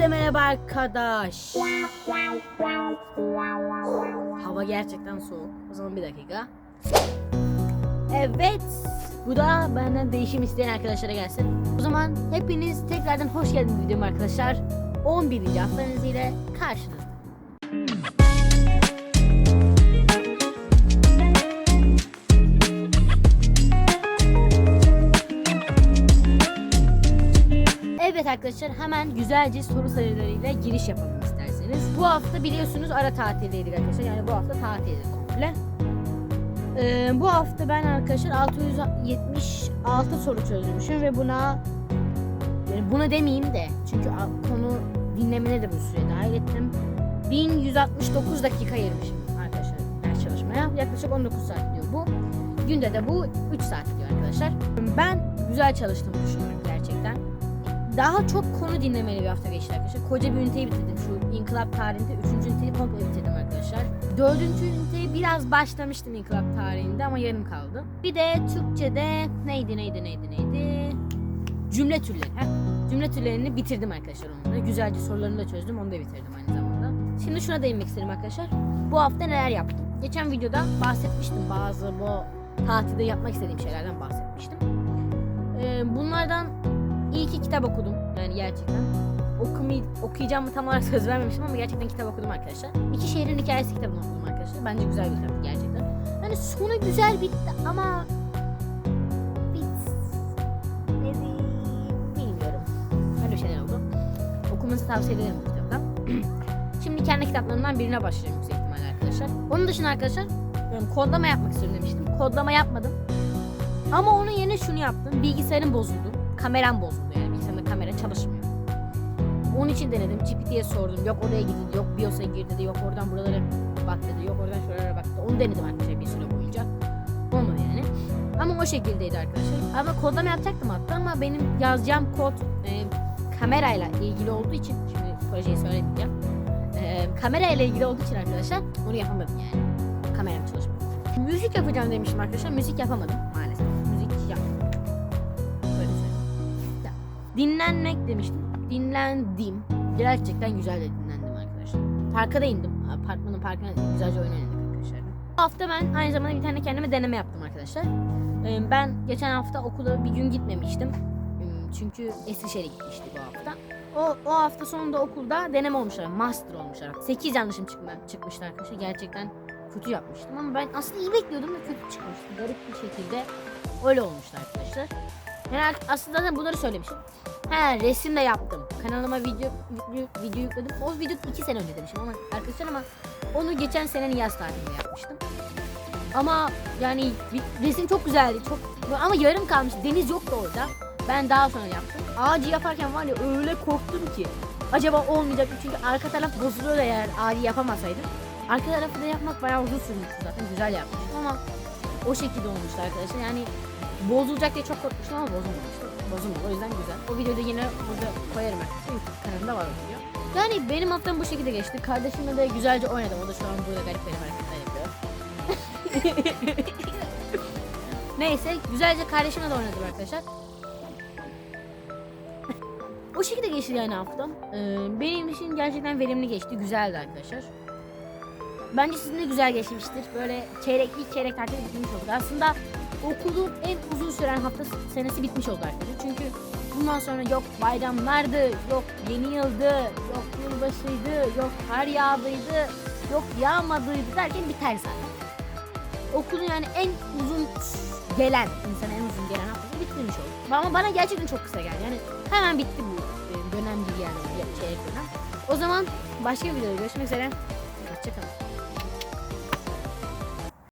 Hepinize merhaba arkadaş. Hava gerçekten soğuk. O zaman bir dakika. Evet. Bu da benden değişim isteyen arkadaşlara gelsin. O zaman hepiniz tekrardan hoş geldiniz videoma arkadaşlar. 11. haftanız ile karşınızda. Arkadaşlar hemen güzelce soru sayılarıyla giriş yapalım isterseniz. Bu hafta biliyorsunuz ara tatildeydik arkadaşlar. Yani bu hafta tatildi komple. Ee, bu hafta ben arkadaşlar 676 soru çözmüşüm ve buna yani buna demeyeyim de çünkü konu dinlemene de bu süre dahil ettim. 1169 dakika ayırmışım arkadaşlar ders çalışmaya. Yaklaşık 19 saat diyor bu. Günde de bu 3 saat diyor arkadaşlar. Ben güzel çalıştığımı düşünüyorum. Daha çok konu dinlemeli bir hafta geçti arkadaşlar. Koca bir üniteyi bitirdim. Şu inkılap tarihinde 3. üniteyi komple bitirdim arkadaşlar. 4. üniteyi biraz başlamıştım inkılap tarihinde ama yarım kaldı. Bir de Türkçe'de neydi neydi neydi neydi? Cümle türleri. Heh. Cümle türlerini bitirdim arkadaşlar onunla. Güzelce sorularını da çözdüm. Onu da bitirdim aynı zamanda. Şimdi şuna değinmek istedim arkadaşlar. Bu hafta neler yaptım? Geçen videoda bahsetmiştim bazı bu tatilde yapmak istediğim şeylerden bahsetmiştim. Ee, bunlardan iyi ki kitap okudum. Yani gerçekten. Okumi, okuyacağımı tam olarak söz vermemiştim ama gerçekten kitap okudum arkadaşlar. İki şehrin hikayesi kitabını okudum arkadaşlar. Bence güzel bir kitaptı gerçekten. Yani sonu güzel bitti ama bilmiyorum. Öyle şeyler oldu. Okumanızı tavsiye ederim bu kitaptan. Şimdi kendi kitaplarımdan birine başlayacağım yüksek ihtimalle arkadaşlar. Onun dışında arkadaşlar kodlama yapmak istiyorum demiştim. Kodlama yapmadım. Ama onun yerine şunu yaptım. Bilgisayarım bozuldu. Kameram bozuldu yani. Bilgisayarımda kamera çalışmıyor. Onun için denedim. GPT'ye sordum. Yok oraya gidildi, yok BIOS'a gir dedi, yok oradan buralara bak dedi, yok oradan şuralara bak dedi. Onu denedim arkadaşlar bir süre boyunca. Olmadı yani. Ama o şekildeydi arkadaşlar. Ama kodlama yapacaktım hatta ama benim yazacağım kod e, kamerayla ilgili olduğu için şimdi projeyi söylemeyeceğim. E, kamerayla ilgili olduğu için arkadaşlar onu yapamadım yani. Kameram çalışmadı. Müzik yapacağım demiştim arkadaşlar. Müzik yapamadım maalesef. Dinlenmek demiştim. Dinlendim. Gerçekten güzel de dinlendim arkadaşlar. Parka da indim. Apartmanın parkına güzelce oyun oynadık arkadaşlar. Bu hafta ben aynı zamanda bir tane kendime deneme yaptım arkadaşlar. Ee, Ben geçen hafta okula bir gün gitmemiştim. Hmm, Çünkü Eskişehir'e gitmişti bu hafta. O, o hafta sonunda okulda deneme olmuşlar. Master olmuşlar. 8 yanlışım çıkma, çıkmıştı arkadaşlar. Gerçekten kötü yapmıştım ama ben aslında iyi bekliyordum da kötü çıkmıştı. Garip bir şekilde öyle olmuştu arkadaşlar. Yani aslında da bunları söylemişim. He resim de yaptım. Kanalıma video video, video yükledim. O video 2 sene önce demişim ama arkadaşlar ama onu geçen senenin yaz tatilinde yapmıştım. Ama yani resim çok güzeldi. Çok ama yarım kalmış. Deniz yoktu orada. Ben daha sonra yaptım. Ağacı yaparken var ya öyle korktum ki. Acaba olmayacak mı? Çünkü arka taraf bozuluyor da eğer ağacı yapamasaydım. Arka tarafı da yapmak bayağı uzun sürmüştü zaten. Güzel yapmıştım ama o şekilde olmuştu arkadaşlar. Yani bozulacak diye çok korkmuştum ama bozulmamıştı. Bozulmadı. O yüzden güzel. O videoyu da yine burada koyarım. YouTube kanalımda var o video. Yani benim haftam bu şekilde geçti. Kardeşimle de güzelce oynadım. O da şu an burada garip garip hareketler yapıyor. Neyse güzelce kardeşimle de oynadım arkadaşlar. o şekilde geçti yani haftam. Ee, benim için gerçekten verimli geçti. Güzeldi arkadaşlar. Bence sizin de güzel geçmiştir. Böyle çeyrek ilk çeyrek tatil bitmiş oldu. Aslında okulun en uzun süren hafta senesi bitmiş oldu arkadaşlar. Çünkü bundan sonra yok bayramlardı, yok yeni yıldı, yok yılbaşıydı, yok kar yağdıydı, yok yağmadıydı derken biter zaten. Okulun yani en uzun gelen, insana en uzun gelen haftası bitirmiş oldu. Ama bana gerçekten çok kısa geldi. Yani hemen bitti bu e, dönem bir yani çeyrek dönem. O zaman başka bir videoda görüşmek üzere. Hoşçakalın.